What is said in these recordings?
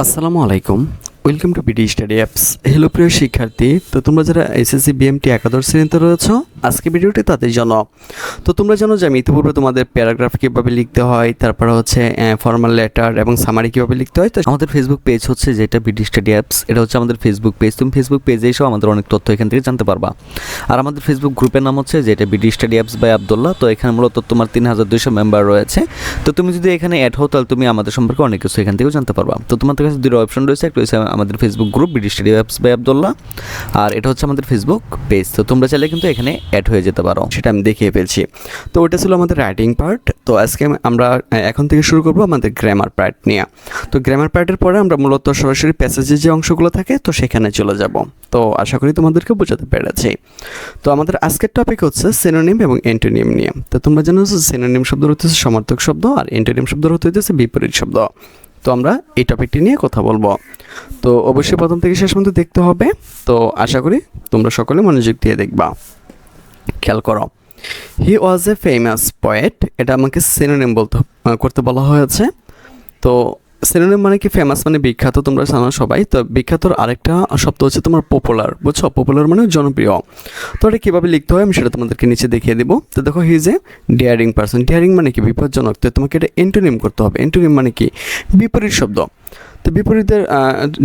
আসসালামু আলাইকুম। Welcome to BD study apps hello প্রিয় শিক্ষার্থী, তো তোমরা যারা এসএসসি বিএমটি একাদশ শ্রেণীতে রয়েছো আজকে ভিডিওটি তাদের জন্য। তো তোমরা জানো যে আমি ইতিপূর্বে তোমাদের প্যারাগ্রাফ কীভাবে লিখতে হয়, তারপর হচ্ছে ফর্মাল লেটার এবং সামারি কীভাবে লিখতে হয়। তো আমাদের ফেসবুক পেজ হচ্ছে যেটা বিডি স্টাডি অ্যাপস এটা হচ্ছে আমাদের ফেসবুক পেজ তুমি ফেসবুক পেজে এসেও আমাদের অনেক তথ্য এখান থেকে জানতে পারবা। আর আমাদের ফেসবুক গ্রুপের নাম হচ্ছে যেটা BD study apps by Abdullah তো এখানে মূলত তোমার তিন হাজার দুইশো মেম্বার রয়েছে। তো তুমি যদি এখানে অ্যাড হও, তাহলে তুমি আমাদের সম্পর্কে অনেক কিছু এখান থেকেও জানতে পারবা। তো তোমাদের কাছে দুটো অপশন রয়েছে, একটা হচ্ছে আমাদের Facebook group BD study apps by Abdullah আর এটা হচ্ছে আমাদের ফেসবুক পেজ তো তোমরা চাইলে কিন্তু এখানে অ্যাড হয়ে যেতে পারো, সেটা আমি দেখিয়ে ফেলছি। তো ওটা ছিল আমাদের রাইটিং পার্ট তো আজকে আমরা এখন থেকে শুরু করব আমাদের গ্রামার পার্ট নিয়ে। তো গ্রামার পার্টের পরে আমরা মূলত সরাসরি প্যাসেজের যে অংশগুলো থাকে, তো সেখানে চলে যাব। তো আশা করি তোমাদেরকে বোঝাতে পেরেছি। তো আমাদের আজকের টপিক হচ্ছে সিনোনিম এবং এন্টোনিম নিয়ে। তো তোমরা জানো সিনোনিম শব্দ হচ্ছে সমার্থক শব্দ, আর এন্টোনিম শব্দ হচ্ছে বিপরীত শব্দ। তো আমরা এই টপিকটি নিয়ে কথা বলব। তো অবশ্যই প্রথম থেকে শেষ পর্যন্ত দেখতে হবে। তো আশা করি তোমরা সকলে মনোযোগ দিয়ে দেখবা। খেয়াল করো। হি ওয়াজ এ ফেমাস পয়েট এটা আমাকে সিনোনিম বলতে করতে বলা হয়েছে। তো সিনোনিম মানে কি? ফেমাস মানে বিখ্যাত, তোমরা জানো সবাই। তো বিখ্যাতর আরেকটা শব্দ হচ্ছে তোমার পপুলার বুঝছ? পপুলার মানে জনপ্রিয়। তো এটা কীভাবে লিখতে হয় আমি সেটা তোমাদেরকে নিচে দেখিয়ে দিব। তো দেখো হি ইজ এ ডিয়ারিং পার্সন ডিয়ারিং মানে কি? বিপজ্জনক। তো তোমাকে এটা এন্টোনিম করতে হবে। এন্টোনিম মানে কি? বিপরীত শব্দ। তো বিপরীতের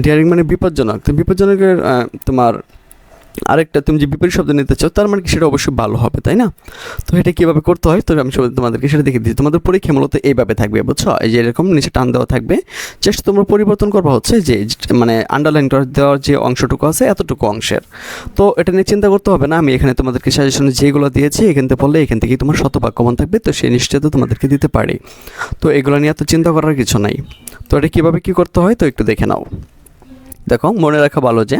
ডিয়ারিং মানে বিপজ্জনক। তো বিপজ্জনকের তোমার আরেকটা, তুমি যে বিপরীত শব্দ নিতে চাও, তার মানে কি সেটা অবশ্যই ভালো হবে, তাই না? তো এটা কীভাবে করতে হয়? তো আমি তোমাদেরকে সেটা দেখে দিচ্ছি। তোমাদের পরীক্ষা মূলত এইভাবে থাকবে, বুঝছ? এই যে এরকম নিচে টান দেওয়া থাকবে। জাস্ট তোমরা পরিবর্তন করবা হচ্ছে যে মানে আন্ডারলাইন করে দেওয়ার যে অংশটুকু আছে, এতটুকু অংশের। তো এটা নিয়ে চিন্তা করতে হবে না। আমি এখানে তোমাদেরকে সাজেশন যেগুলো দিয়েছি, এখান থেকে পড়লে এখান থেকে তোমার শতভাগ কমন থাকবে। তো সেই নিশ্চয় তো তোমাদেরকে দিতে পারি। তো এগুলো নিয়ে এত চিন্তা করার কিছু নাই। তো এটা কীভাবে কী করতে হয়? তো একটু দেখে নাও। দেখো, মনে রাখা ভালো যে,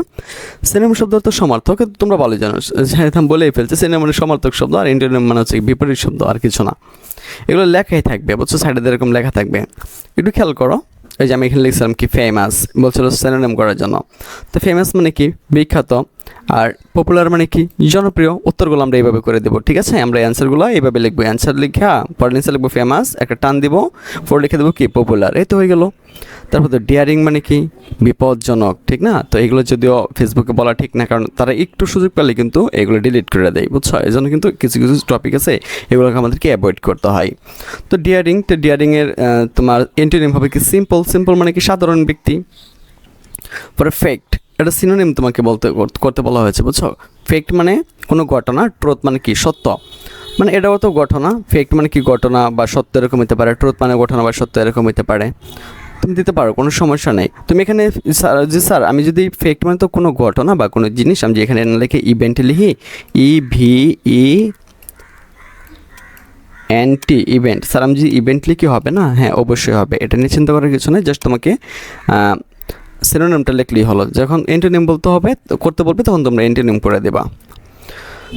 সিনেমা শব্দ তো সমার্থক তোমরা ভালো জানো। যেরকম বলেই ফেলছে, সিনেমা মানে সমার্থক শব্দ, আর ইন্টারনেট মানে হচ্ছে বিপরীত শব্দ, আর কিছু না। এগুলো লেখাই থাকবে, বুঝছ? সাইডে এরকম লেখা থাকবে। একটু খেয়াল করো, এই যে আমি এখানে লিখছিলাম কি ফেমাস বলছিল সিনোনিম করার জন্য। তো ফেমাস মানে কি? বিখ্যাত। আর পপুলার মানে কি? জনপ্রিয় উত্তরগুলো আমরা এইভাবে করে দেবো, ঠিক আছে? আমরা অ্যান্সারগুলো এইভাবে লিখব। অ্যান্সার লিখা, পরের অ্যান্সার লিখব ফেমাস একটা টান দিব, পরে লিখে দেবো কি? পপুলার এই তো হয়ে গেল। তারপর তো ডিয়ারিং মানে কি? বিপজ্জনক, ঠিক না? তো এগুলো যদিও ফেসবুকে বলা ঠিক না, কারণ তারা একটু সুযোগ পেলে কিন্তু এগুলো ডিলিট করে দেয়, বুঝছ? এই জন্য কিন্তু কিছু কিছু টপিক আছে, এগুলোকে আমাদেরকে অ্যাভয়েড করতে হয়। তো ডিয়ারিং তো ডিয়ারিংয়ের তোমার এন্টোনিম হবে কি? সিম্পল সিম্পল মানে কি? সাধারণ ব্যক্তি। পরে ফেক্ট এটা সিনোনিম তোমাকে বলতে, করতে বলা হয়েছে, বুঝছ? ফেক্ট মানে কোনো ঘটনা ট্রোথ মানে কি? সত্য। মানে এটাও তো ঘটনা। ফেক্ট মানে কি ঘটনা বা সত্য এরকম হতে পারে ট্রোথ মানে ঘটনা বা সত্য এরকম হতে পারে। তুমি দিতে পারো, কোনো সমস্যা নেই। তুমি এখানে, স্যার যে স্যার, আমি যদি ফেক্ট মানে তো কোনো ঘটনা বা কোনো জিনিস, আমি যে এখানে লিখে ইভেন্ট লিখি E V E anti event sir, আমি যদি ইভেন্ট লিখি হবে না? হ্যাঁ অবশ্যই হবে। এটা নিয়ে চিন্তা করার কিছু নেই জাস্ট তোমাকে সিনোনিমটা লিখলেই হলো। যখন এন্টোনিম বলতে হবে করতে বলবে, তখন তোমরা এন্টোনিম করে দেবা।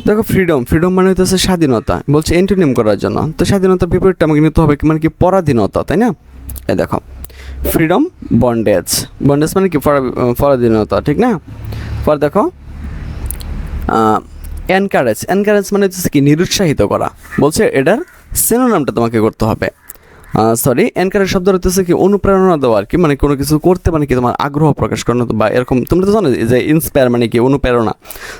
দেখো ফ্রিডম ফ্রিডম মানে হচ্ছে স্বাধীনতা। বলছে এন্টোনিম করার জন্য। তো স্বাধীনতার বিপরীতটা আমাকে নিতে হবে মানে কি পরাধীনতা, তাই না? এই দেখো। ফ্রিডম বন্ডেজ বন্ডেজ মানে কি? পরাধীনতা, ঠিক না? পর দেখো এনকারেজ এনকারেজ মানে হচ্ছে কি? নিরুৎসাহিত করা। বলছে এটার সিনোনামটা তোমাকে করতে হবে। সরি এনকারেজ শব্দ হচ্ছে কি অনুপ্রেরণা দেওয়া আর কি মানে কোনো কিছু করতে মানে কি তোমার আগ্রহ প্রকাশ করানো বা এরকম, তোমরা তো জানো যে ইন্সপায়ার মানে কি অনুপ্রেরণা।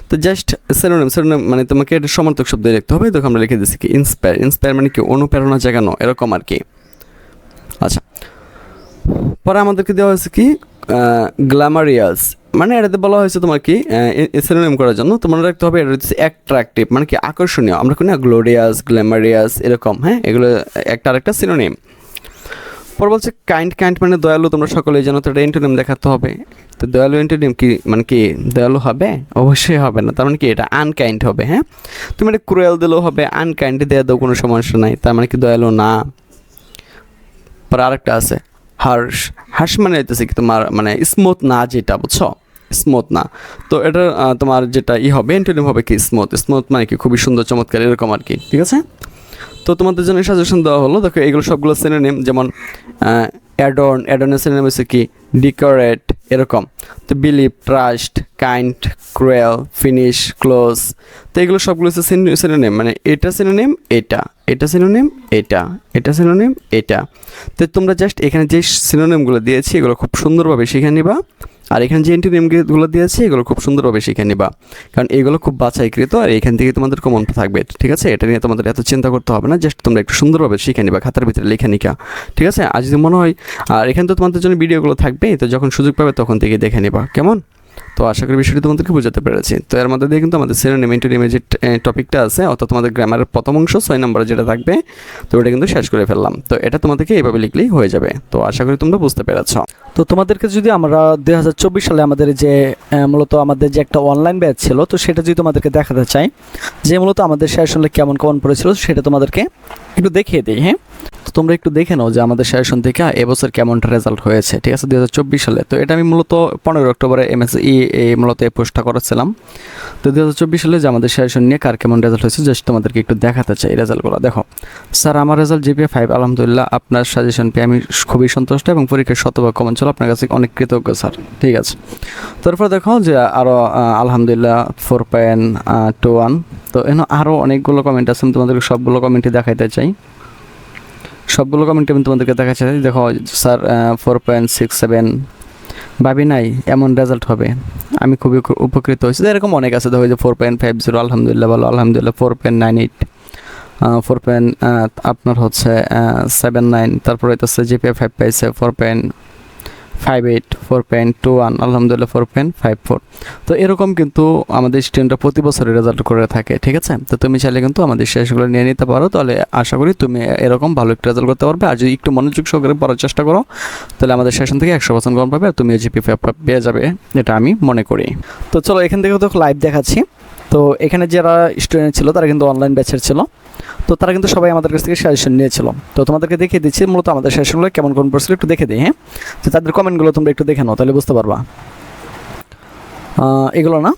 তো জাস্ট সেরোনিম সেরোনিম মানে তোমাকে এটা সমার্থক শব্দ লিখতে হবে, দেখো আমরা লিখে দিচ্ছি কি ইন্সপায়ার ইন্সপায়ার মানে কি অনুপ্রেরণা জাগানো, এরকম আর কি। আচ্ছা পরে আমাদেরকে দেওয়া হয়েছে কি গ্ল্যামারিয়াস মানে এটাতে বলা হয়েছে তোমার কি সিনোনিম করার জন্য তোমার রাখতে হবে এটা হচ্ছে অ্যাট্রাকটিভ মানে কি আকর্ষণীয়। আমরা কোনো গ্লোরিয়াস গ্ল্যামারিয়াস এরকম হ্যাঁ? এগুলো একটা আরেকটা সিনোনিম পর বলছে কাইন্ড কাইন্ড মানে দয়ালু, তোমরা সকলেই জানো, তো এটা এন্টোনিম দেখাতে হবে। তো দয়ালু এন্টোনিম কি মানে কি দয়ালু হবে? অবশ্যই হবে না, তার মানে কি এটা আনকাইন্ড হবে হ্যাঁ? তুমি এটা ক্রুয়েল দিলেও হবে আনকাইন্ড দেওয়া দাও, কোনো সমস্যা নাই, তার মানে কি দয়ালু না। পর আরেকটা আছে হার্শ হার্শ মানে হইতেছে কি তোমার মানে স্মুথ না যেটা, বুঝছ? স্মুথ না। তো এটা তোমার যেটা ই হবে এন্টোনিম হবে কি স্মুথ স্মুথ মানে কি? খুবই সুন্দর, চমৎকার, এরকম আর কি, ঠিক আছে? তো তোমাদের জন্য সাজেশন দেওয়া হলো, দেখো এগুলো সবগুলো সিনোনিম যেমন অ্যাডন অ্যাডনের সিনোনিম হচ্ছে কি? ডিকোরেট এরকম। তো believe trust kind cruel finish close তো এগুলো সবগুলো হচ্ছে সিনোনিম মানে এটা সিনোনিম এটা। এটা সিনোনিম এটা। এটা সিনোনিম এটা। তো তোমরা জাস্ট এখানে যে সিনোনিমগুলো দিয়েছি, এগুলো খুব সুন্দরভাবে শিখে নিবা। আর এখানে যে এন্ট্রি নেমগুলো দিয়েছি, এগুলো খুব সুন্দরভাবে শিখে নিবা। কারণ এগুলো খুব বাছাইকৃত আর এখান থেকে তোমাদের কমন থাকবে, ঠিক আছে? এটা নিয়ে তোমাদের এত চিন্তা করতে হবে না জাস্ট তোমরা একটু সুন্দরভাবে শিখে নিবা, খাতার ভিতরে লেখা নিকা, ঠিক আছে? আর যদি মনে হয়, আর এখানে তো তোমাদের জন্য ভিডিওগুলো থাকবে তো যখন সুযোগ পাবে তখন থেকে দেখে নিবা, কেমন? তো আশা করি বিষয়টি তোমাদেরকে বোঝাতে পেরেছি। তো এর মধ্যে দিয়ে কিন্তু আমাদের সিনোনিম ইন্টোনিমের যে টপিকটা আছে, অর্থাৎ তোমাদের গ্রামারের প্রথম অংশ, ছয় নম্বরে যেটা থাকবে, তো ওটা কিন্তু শেষ করে ফেললাম। তো এটা তোমাদেরকে এইভাবে লিখলেই হয়ে যাবে। তো আশা করি তোমরা বুঝতে পেরেছ। তো তোমাদেরকে যদি আমরা দুই হাজার চব্বিশ সালে আমাদের যে মূলত আমাদের যে একটা অনলাইন ব্যাচ ছিল, তো সেটা যদি তোমাদেরকে দেখাতে চাই, যে মূলত আমাদের সেশনে কেমন কেমন পড়েছিল, সেটা তোমাদেরকে একটু দেখিয়ে দিই হ্যাঁ? তো তোমরা একটু দেখে নাও যে আমাদের সেশন থেকে এবছর কেমনটা রেজাল্ট হয়েছে, ঠিক আছে? দুই হাজার চব্বিশ সালে। তো এটা আমি মূলত পনেরো অক্টোবরে এমএসই এই মূলত এই পোস্টটা করেছিলাম। তো দু হাজার চব্বিশ সালে যে আমাদের সেশন নিয়ে কার কেমন রেজাল্ট হয়েছে জাস্ট তোমাদেরকে একটু দেখাতে চাই রেজাল্টগুলো দেখো, স্যার, আমার রেজাল্ট জিপিএ ফাইভ আলহামদুলিল্লাহ আপনার সাজেশন পেয়ে আমি খুবই সন্তুষ্ট এবং পরীক্ষার শতভাগ কমন ছিল। আপনার কাছে অনেক কৃতজ্ঞ, স্যার। ঠিক আছে। তারপর দেখো যে আরও আলহামদুলিল্লাহ ফোর পয়েন্ট টু ওয়ান তো এখানে আরও অনেকগুলো কমেন্ট আছে, আমি তোমাদেরকে সবগুলো কমেন্টই দেখাইতে চাই। সবগুলো কমেন্ট আমি তোমাদেরকে দেখাচ্ছি দেখো, sir four point six seven ভাবি নাই, এমন রেজাল্ট হবে। আমি খুবই উপকৃত হয়েছি। এরকম অনেক আছে, ধরো যে ফোর পয়েন্ট ফাইভ জিরো আলহামদুলিল্লাহ ভালো, আলহামদুলিল্লাহ four point nine eight four point আপনার হচ্ছে সেভেন নাইন তারপরে হচ্ছে জিপিএ ফাইভ পাইছে four point five eight four point two one আলহামদুলিল্লাহ ফোর পয়েন্ট ফাইভ ফোর তো এরকম কিন্তু আমাদের স্টুডেন্টরা প্রতি বছরই রেজাল্ট করে থাকে, ঠিক আছে? তো তুমি চাইলে কিন্তু আমাদের শেষগুলো নিয়ে নিতে পারো, তাহলে আশা করি তুমি এরকম ভালো একটা রেজাল্ট করতে পারবে। আর যদি একটু মনোযোগ সহকারে পড়ার চেষ্টা করো, তাহলে আমাদের সেশন থেকে একশো পার্সেন্ট কম পাবে, আর তুমি জিপি পেয়ে যাবে, এটা আমি মনে করি। তো চলো এখান থেকে তো লাইভ দেখাচ্ছি। তো এখানে যারা স্টুডেন্ট ছিল, তারা কিন্তু অনলাইন ব্যাচের ছিল। তো তারা কিন্তু সবাই আমাদের কাছ থেকে সাজেশন নিয়েছিল। তো তোমাদেরকে দেখিয়ে দিচ্ছি, মূলত আমাদের সেশনগুলো কেমন কোন পড়ছিল একটু দেখে দিই হ্যাঁ? তো তাদের কমেন্টগুলো তোমরা একটু দেখে নাও, তাহলে বুঝতে পারবা। এগুলো না?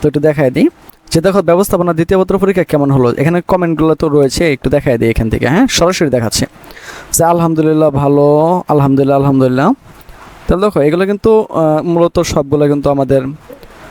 তো একটু দেখায় দিই। যে দেখো, ব্যবস্থাপনা দ্বিতীয় পত্র পরীক্ষা কেমন হলো? এখানে কমেন্টগুলো তো রয়েছে, একটু দেখায় দিই এখান থেকে হ্যাঁ? সরাসরি দেখাচ্ছে। যে আলহামদুলিল্লাহ ভালো, আলহামদুলিল্লাহ আলহামদুলিল্লাহ। তাহলে দেখো, এগুলো কিন্তু মূলত সবগুলো কিন্তু আমাদের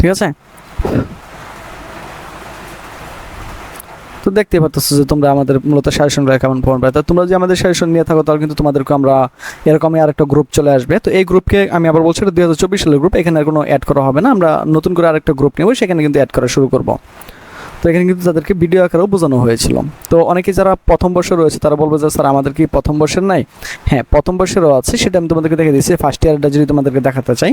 ঠিক আছে? তো দেখতে পাচ্ছ যে তোমরা আমাদের মূলত সাজেশনগুলো কেমন ফোন পাই তো তোমরা যদি আমাদের সাজেশন নিয়ে থাকো, তাহলে কিন্তু তোমাদেরকে আমরা এরকমই আরেকটা গ্রুপ চলে আসবে। তো এই গ্রুপকে আমি আবার বলছি, এটা দুই হাজার চব্বিশ সালের গ্রুপ এখানে আর কোনো অ্যাড করা হবে না। আমরা নতুন করে আরেকটা গ্রুপ নেব, সেখানে কিন্তু অ্যাড করা শুরু করব। তো এখানে কিন্তু তাদেরকে ভিডিও আকারেও বোঝানো হয়েছিল। তো অনেকে যারা প্রথম বর্ষে রয়েছে, তারা বলবে যে, স্যার, আমাদের কি প্রথম বর্ষের নাই? হ্যাঁ প্রথম বর্ষেরও আছে, সেটা আমি তোমাদেরকে দেখে দিচ্ছি ফার্স্ট ইয়ারটা যদি তোমাদেরকে দেখাতে চাই।